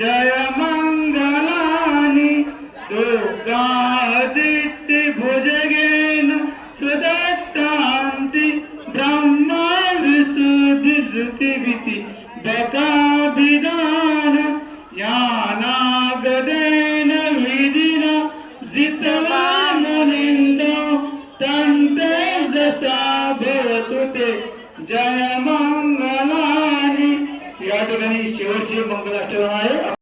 जय मङ्गलानि दुर्गादित्य भुजगेन सुदट्टान्ति ब्रह्मा विशुद्धि श्रुतिभिति बकाभिधान यानागदेन विधिना जितवानुनिन्द तन्ते जसा भवतु ते। जय या ठिकाणी शेवटची मंगलाष्टक आहे